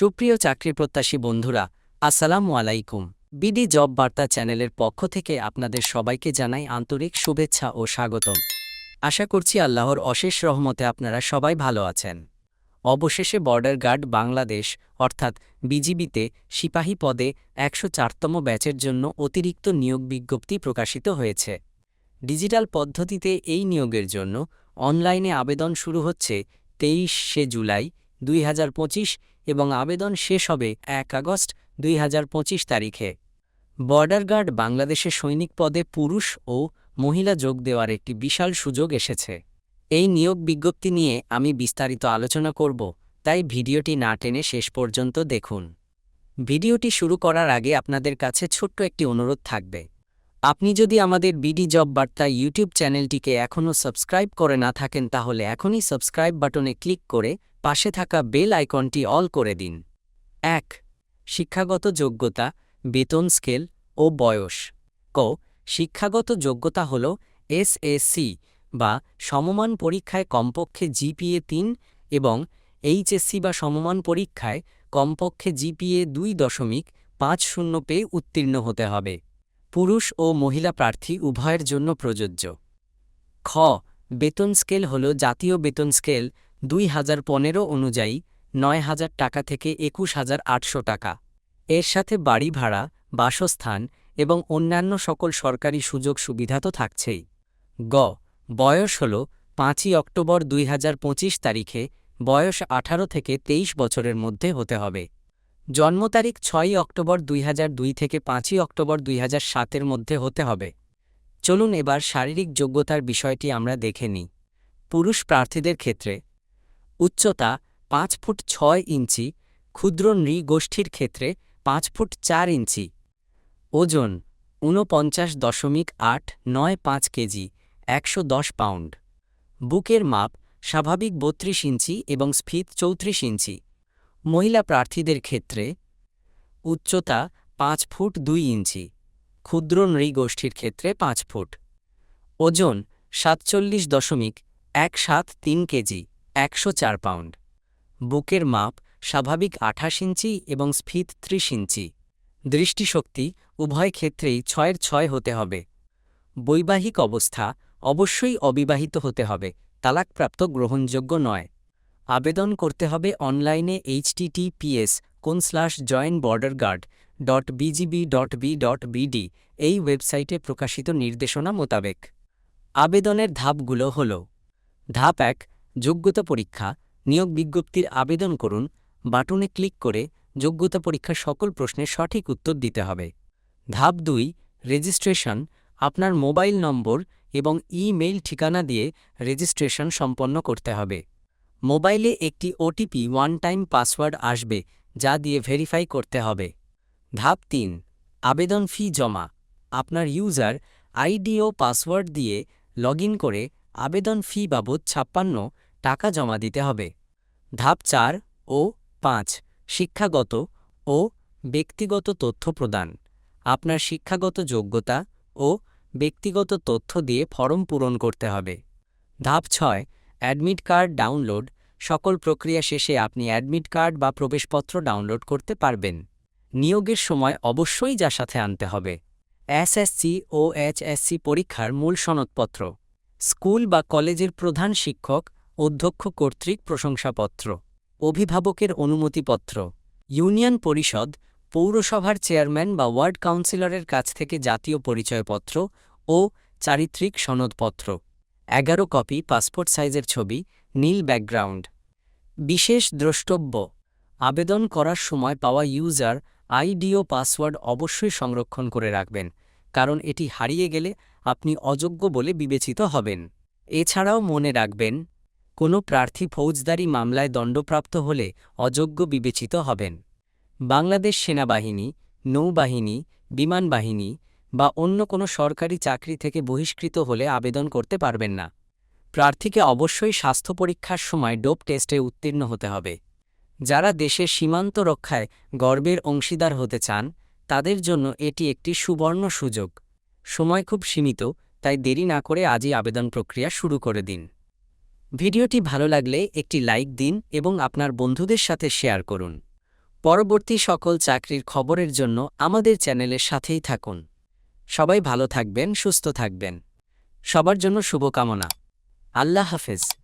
সুপ্রিয় চাকরি প্রত্যাশী বন্ধুরা, আসসালামু আলাইকুম। বিডি জব বার্তা চ্যানেলের পক্ষ থেকে আপনাদের সবাইকে জানাই আন্তরিক শুভেচ্ছা ও স্বাগতম। আশা করছি আল্লাহর অশেষ রহমতে আপনারা সবাই ভালো আছেন। অবশেষে বর্ডার গার্ড বাংলাদেশ, অর্থাৎ বিজিবিতে সিপাহী পদে একশো চারতম ব্যাচের জন্য অতিরিক্ত নিয়োগ বিজ্ঞপ্তি প্রকাশিত হয়েছে। ডিজিটাল পদ্ধতিতে এই নিয়োগের জন্য অনলাইনে আবেদন শুরু হচ্ছে তেইশে জুলাই দুই হাজার পঁচিশ এবং আবেদন শেষ হবে এক আগস্ট দুই হাজার পঁচিশ তারিখে। বর্ডার গার্ড বাংলাদেশে সৈনিক পদে পুরুষ ও মহিলা যোগ দেওয়ার একটি বিশাল সুযোগ এসেছে। এই নিয়োগ বিজ্ঞপ্তি নিয়ে আমি বিস্তারিত আলোচনা করব, তাই ভিডিওটি না টেনে শেষ পর্যন্ত দেখুন। ভিডিওটি শুরু করার আগে আপনাদের কাছে ছোট্ট একটি অনুরোধ থাকবে। আপনি যদি আমাদের বিডি জব বার্তা ইউটিউব চ্যানেলটিকে এখনও সাবস্ক্রাইব করে না থাকেন তাহলে এখনই সাবস্ক্রাইব বাটনে ক্লিক করে পাশে থাকা বেল আইকনটি অল করে দিন। এক, শিক্ষাগত যোগ্যতা, বেতন স্কেল ও বয়স। ক, শিক্ষাগত যোগ্যতা হল এসএসসি বা সমমান পরীক্ষায় কমপক্ষে জিপিএ তিন এবং এইচএসসি বা সমমান পরীক্ষায় কমপক্ষে জিপিএ দুই দশমিক পাঁচ শূন্য পেয়ে উত্তীর্ণ হতে হবে। পুরুষ ও মহিলা প্রার্থী উভয়ের জন্য প্রযোজ্য। খ, বেতন স্কেল হল জাতীয় বেতন স্কেল দুই হাজার পনেরো অনুযায়ী নয় হাজার টাকা থেকে একুশ হাজার আটশো টাকা। এর সাথে বাড়ি ভাড়া, বাসস্থান এবং অন্যান্য সকল সরকারি সুযোগ সুবিধা তো থাকছেই। গ, বয়স হল পাঁচই অক্টোবর দুই হাজার পঁচিশ তারিখে, বয়স আঠারো থেকে তেইশ বছরের মধ্যে হতে হবে। জন্ম তারিখ ছয়ই অক্টোবর দুই হাজার দুই থেকে পাঁচই অক্টোবর দুই সাতের মধ্যে হতে হবে। চলুন এবার শারীরিক যোগ্যতার বিষয়টি আমরা দেখে নিই। পুরুষ প্রার্থীদের ক্ষেত্রে উচ্চতা পাঁচ ফুট ছয় ইঞ্চি, ক্ষুদ্র নৃ গোষ্ঠীর ক্ষেত্রে পাঁচ ফুট চার ইঞ্চি। ওজন ঊনপঞ্চাশ দশমিক আট নয় পাঁচ কেজি, একশো দশ পাউন্ড। বুকের মাপ স্বাভাবিক বত্রিশ ইঞ্চি এবং স্ফীত চৌত্রিশ ইঞ্চি। মহিলা প্রার্থীদের ক্ষেত্রে উচ্চতা পাঁচ ফুট দুই ইঞ্চি, ক্ষুদ্র নৃগোষ্ঠীর ক্ষেত্রে পাঁচ ফুট। ওজন সাতচল্লিশ দশমিক এক সাত তিন কেজি একশো চার পাউন্ড। বুকের মাপ স্বাভাবিক আঠাশ ইঞ্চি এবং স্ফীত ত্রিশ ইঞ্চি। দৃষ্টিশক্তি উভয় ক্ষেত্রেই ছয়ের ছয় হতে হবে। বৈবাহিক অবস্থা অবশ্যই অবিবাহিত হতে হবে, তালাকপ্রাপ্ত গ্রহণযোগ্য নয়। আবেদন করতে হবে অনলাইনে HTTPS colon slash join border guard dot BGB dot B dot BD এই ওয়েবসাইটে প্রকাশিত নির্দেশনা মোতাবেক। আবেদনের ধাপগুলো হল ধাপ এক যোগ্যতা পরীক্ষা, নিয়োগ বিজ্ঞপ্তির আবেদন করুন, বাটনে ক্লিক করে যোগ্যতা পরীক্ষার সকল প্রশ্নের সঠিক উত্তর দিতে হবে। ধাপ দুই, রেজিস্ট্রেশন, আপনার মোবাইল নম্বর এবং ইমেইল ঠিকানা দিয়ে রেজিস্ট্রেশন সম্পন্ন করতে হবে। মোবাইলে একটি ওটিপি ওয়ান টাইম পাসওয়ার্ড আসবে, যা দিয়ে ভেরিফাই করতে হবে। ধাপ তিন, আবেদন ফি জমা, আপনার ইউজার আইডি ও পাসওয়ার্ড দিয়ে লগ করে আবেদন ফি বাবদ ছাপ্পান্ন টাকা জমা দিতে হবে। ধাপ চার ও পাঁচ, শিক্ষাগত ও ব্যক্তিগত তথ্য প্রদান। আপনার শিক্ষাগত যোগ্যতা ও ব্যক্তিগত তথ্য দিয়ে ফরম পূরণ করতে হবে। ধাপ ছয়, অ্যাডমিট কার্ড ডাউনলোড। সকল প্রক্রিয়া শেষে আপনি অ্যাডমিট কার্ড বা প্রবেশপত্র ডাউনলোড করতে পারবেন। নিয়োগের সময় অবশ্যই যা সাথে আনতে হবে। এসএসসি ও এইচএসসি পরীক্ষার মূল সনদপত্র। স্কুল বা কলেজের প্রধান শিক্ষক, অধ্যক্ষ কর্তৃক প্রশংসাপত্র। অভিভাবকের অনুমতিপত্র। ইউনিয়ন পরিষদ, পৌরসভার চেয়ারম্যান বা ওয়ার্ড কাউন্সিলরের কাছ থেকে জাতীয় পরিচয়পত্র ও চারিত্রিক সনদপত্র। এগারো কপি পাসপোর্ট সাইজের ছবি, নীল ব্যাকগ্রাউন্ড। বিশেষ দ্রষ্টব্য, আবেদন করার সময় পাওয়া ইউজার আইডি ও পাসওয়ার্ড অবশ্যই সংরক্ষণ করে রাখবেন, কারণ এটি হারিয়ে গেলে আপনি অযোগ্য বলে বিবেচিত হবেন। এছাড়াও মনে রাখবেন, কোনো প্রার্থী ফৌজদারি মামলায় দণ্ডপ্রাপ্ত হলে অযোগ্য বিবেচিত হবেন। বাংলাদেশ সেনাবাহিনী, নৌবাহিনী, বিমান বাহিনী বা অন্য কোনো সরকারি চাকরি থেকে বহিষ্কৃত হলে আবেদন করতে পারবেন না। প্রার্থীকে অবশ্যই স্বাস্থ্য পরীক্ষার সময় ডোপ টেস্টে উত্তীর্ণ হতে হবে। যারা দেশের সীমান্ত রক্ষায় গর্বের অংশীদার হতে চান, তাদের জন্য এটি একটি সুবর্ণ সুযোগ। সময় খুব সীমিত, তাই দেরি না করে আজই আবেদন প্রক্রিয়া শুরু করে দিন। ভিডিওটি ভালো লাগলে একটি লাইক দিন এবং আপনার বন্ধুদের সাথে শেয়ার করুন। পরবর্তী সকল চাকরির খবরের জন্য আমাদের চ্যানেলের সাথেই থাকুন। সবাই ভালো থাকবেন, সুস্থ থাকবেন। সবার জন্য শুভকামনা। আল্লাহ হাফেজ।